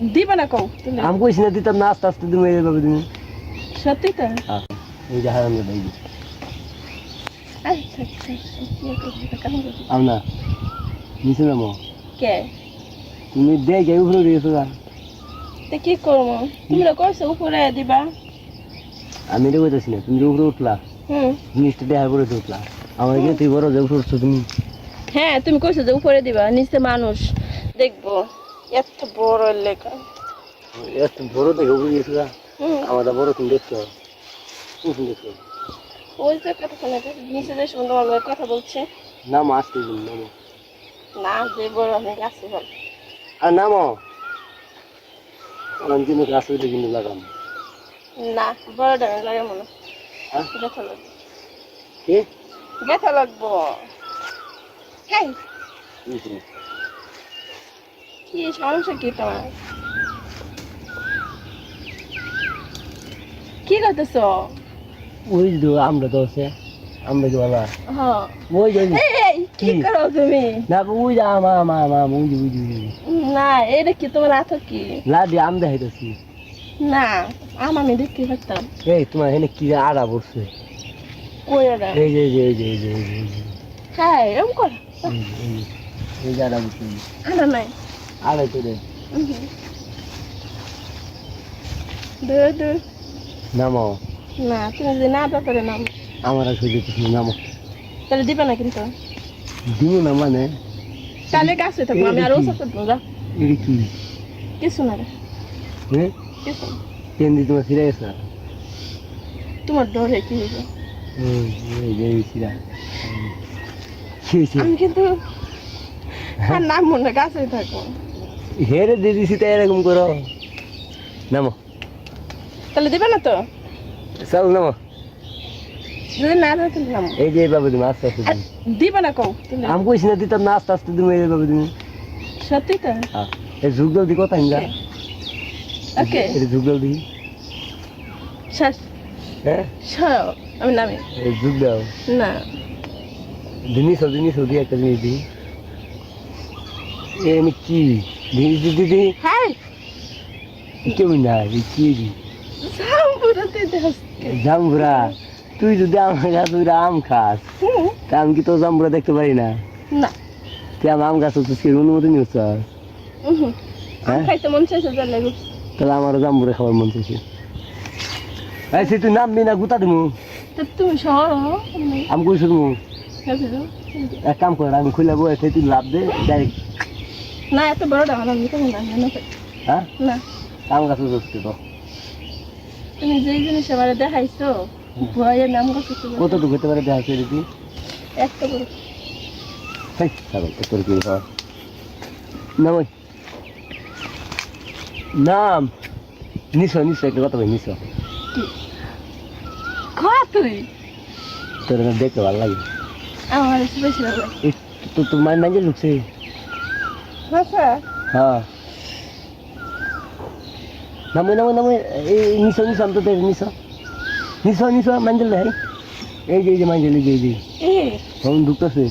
দিবে না কও? তুমি? আমি কইছি না দিতাম না আস্তে আস্তে তুমি এইভাবে তুমি সত্যি তো? হ্যাঁ এই যে হারাম কি না নিচে নামো। তুমি দেখে উপরে দিয়েছ গা। তে কি করব? তোমরা করছ উপরে দিবা? আমি এটা কইতেছি না তুমি উপরে উঠলা হুম। জিনিসটা দেখার পরে উঠলা। আমার কিন্তু তুই বড় যে উপরে উঠছো তুমি। হ্যাঁ তুমি কইছো যে উপরে দিবা নিচে মানুষ দেখব। এত বড় লেখা এত বড় দেখে উপরে দিয়েছ গা হুম। আমাদের বড় তুমি দেখছ তুমি দেখছ ওই যে কথা শোনা নিচে যে সুন্দর আমার কথা বলছে। নামো আসতে দিন নামো। না যে বড় অনেক আছে বল। আর নামো? আমি কিন্তু গাছ উঠে কিন্তু লাগাম। না বড় ডাঙর লাগে মনে হ্যাঁ? ব্যথা লাগবে। কি? ব্যথা লাগবো। হ্যাঁ। কি সমস্যা কি তোমার? কি করতেছ? ওই যে আমরা তো আছে আমরা কি বলা হ্যাঁ। ওই যে কি? করো তুমি? না ওই যে আমা আমা আমা ওই যে ওই যে। না এটা কি তোমার হাত কি? লাদি আম দেখাইতেছি। না আম আমি দেখতে পারতাম। এই তোমার এখানে কি আড়া পড়ছে? কই এটা এই যে এই যে এই যে এই যে হ্যাঁ এরকম কর। এই যে, যে, এই আড়া নাই। আড়াই তো রে দূর দূর নামো না তুমি যদি না ব্যাপারে নাম। আমার আর সুযোগ কিছু নামো। তাহলে দিবে না কিন্তু। দিব না মানে? তাহলে গাছে থাকব আমি আর ওষুধ করব যা। এটা কি? কিছু না রে। হ্যাঁ কিছু না। পেন দিয়ে তোমার ফিরে গেছে? তোমার ডরে কি হয়েছে আমি কিন্তু আর নাম মনে গাছে থাকব। হেরে দিয়ে দিছি তাই এরকম করো। নামো। তাহলে দিবে না তো? চল নামো। যদি না দেয় তাহলে নাম। এই যে এইভাবে তুমি আস্তে আস্তে দিবে না কও আমি কইছি না দিতাম না আস্তে আস্তে তুমি এইভাবে তুমি। সত্যি তো? হ্যাঁ এই যুগ দাও দি কথা হিঙ্গা ওকে। এটা যুগ দাও দি। শ্বাস হ্যাঁ? আমি নামি। এই যুগ দাও। না। জিনিস হোক জিনিস হোক দি একটা জিনিস দি। এ আমি কি? দিদি হাই কেউ না কি জাম্বুরা তুই যদি আম খাস তা আমি কি জাম্বুরা দেখতে পারি না? না। তুই আমার আম গাছ হচ্ছে অনুমতি হ্যাঁ? তাহলে আমারও জাম্বুরা খাবার মন চাইছে। এই সে তুই নামবি না গুতা দিমু। তুমি আমি কইছি দিমু ভাবিলো এক কাম কর আমি খুলে বই তুই লাভ দে ডাইরেক্ট। না এত বড় ডাঙর আমি তো না না হ্যাঁ? না। আম গাছ হচ্ছে তো তুমি যেই জিনিস আমার দেখাইছো ভয়ের নাম কত কতটুকু হতে পারে দেখা করে দিদি একটা বড়। হেই ছাগল তোর কি হয়? নাম ওই। নাম। নিশো নিশো একটা কথা ভাই নিশো খা তুই। তোর দেখতে ভালো লাগে। আমার বেশি ভালো লাগে। তো তোর মায়ের নাইজে হ্যাঁ। নামো নামো নামো এই নিশো নিশো আমি তো দেখ নিশো নিশো নিশো মাঞ্জেল দেখ এই যে এই যে মাঞ্জেল এই যে এই যে। তখন ঢুকতেছে।